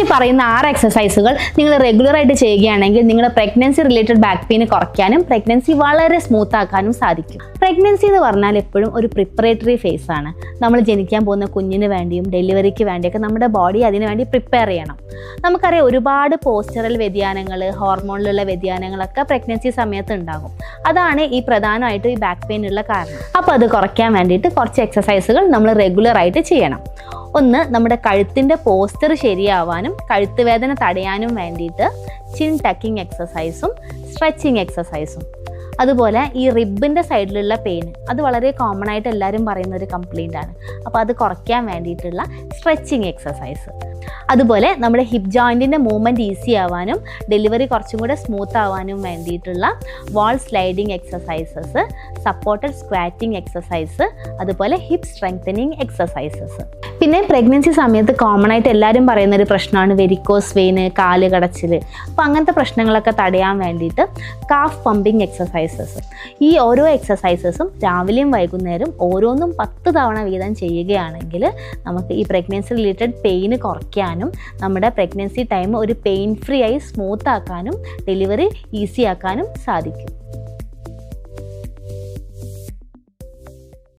ഈ പറയുന്ന ആറ് എക്സസൈസുകൾ നിങ്ങൾ റെഗുലർ ആയിട്ട് ചെയ്യുകയാണെങ്കിൽ നിങ്ങളുടെ പ്രഗ്നൻസി റിലേറ്റഡ് ബാക്ക് പെയിൻ കുറയ്ക്കാനും പ്രഗ്നൻസി വളരെ സ്മൂത്ത് ആക്കാനും സാധിക്കും. പ്രഗ്നൻസി എന്ന് പറഞ്ഞാൽ എപ്പോഴും ഒരു പ്രിപ്പറേറ്ററി ഫേസ് ആണ്. നമ്മൾ ജനിക്കാൻ പോകുന്ന കുഞ്ഞിന് വേണ്ടിയും ഡെലിവറിക്ക് വേണ്ടിയൊക്കെ നമ്മുടെ ബോഡി അതിനു വേണ്ടി പ്രിപ്പയർ ചെയ്യണം. നമുക്കറിയാം ഒരുപാട് പോസ്റ്ററൽ വ്യതിയാനങ്ങൾ ഹോർമോണിലുള്ള വ്യതിയാനങ്ങളൊക്കെ പ്രഗ്നൻസി സമയത്ത് ഉണ്ടാകും. അതാണ് ഈ പ്രധാനമായിട്ടും ഈ ബാക്ക് പെയിനുള്ള കാരണം. അപ്പോൾ അത് കുറയ്ക്കാൻ വേണ്ടിയിട്ട് കുറച്ച് എക്സസൈസുകൾ നമ്മൾ റെഗുലർ ആയിട്ട് ചെയ്യണം. ഒന്ന് നമ്മുടെ കഴുത്തിന്റെ പോസ്റ്റർ ശരിയാവാനും കഴുത്ത് വേദന തടയാനും വേണ്ടിയിട്ട് ചിൻ ടക്കിംഗ് എക്സസൈസും സ്ട്രെച്ചിങ് എക്സസൈസും അതുപോലെ ഈ റിബിന്റെ സൈഡിലുള്ള പെയിൻ അത് വളരെ കോമൺ ആയിട്ട് എല്ലാവരും പറയുന്ന ഒരു കംപ്ലൈന്റ് ആണ്. അപ്പോൾ അത് കുറയ്ക്കാൻ വേണ്ടിയിട്ടുള്ള സ്ട്രെച്ചിങ് എക്സസൈസ് അതുപോലെ നമ്മുടെ ഹിപ്പ് ജോയിന്റിന്റെ മൂവ്മെന്റ് ഈസി ആവാനും ഡെലിവറി കുറച്ചും കൂടെ സ്മൂത്ത് ആവാനും വേണ്ടിയിട്ടുള്ള wall sliding exercises supported squatting exercise അതുപോലെ ഹിപ്പ് സ്ട്രെങ്തനിങ് എക്സസൈസസ് പിന്നെ പ്രഗ്നൻസി സമയത്ത് കോമൺ ആയിട്ട് എല്ലാവരും പറയുന്ന ഒരു പ്രശ്നമാണ് വെരിക്കോസ് വെയിന് കാൽ കടച്ചിൽ അപ്പോൾ അങ്ങനത്തെ പ്രശ്നങ്ങളൊക്കെ തടയാൻ വേണ്ടിയിട്ട് കാഫ് പമ്പിങ് എക്സസൈസസ് ഈ ഓരോ എക്സസൈസസും രാവിലെയും വൈകുന്നേരം ഓരോന്നും പത്ത് തവണ വീതം ചെയ്യുകയാണെങ്കിൽ നമുക്ക് ഈ പ്രഗ്നൻസി റിലേറ്റഡ് പെയിന് കുറയ്ക്കാനും നമ്മുടെ പ്രഗ്നൻസി ടൈം ഒരു പെയിൻ ഫ്രീ ആയി സ്മൂത്ത് ആക്കാനും ഡെലിവറി ഈസി ആക്കാനും സാധിക്കും.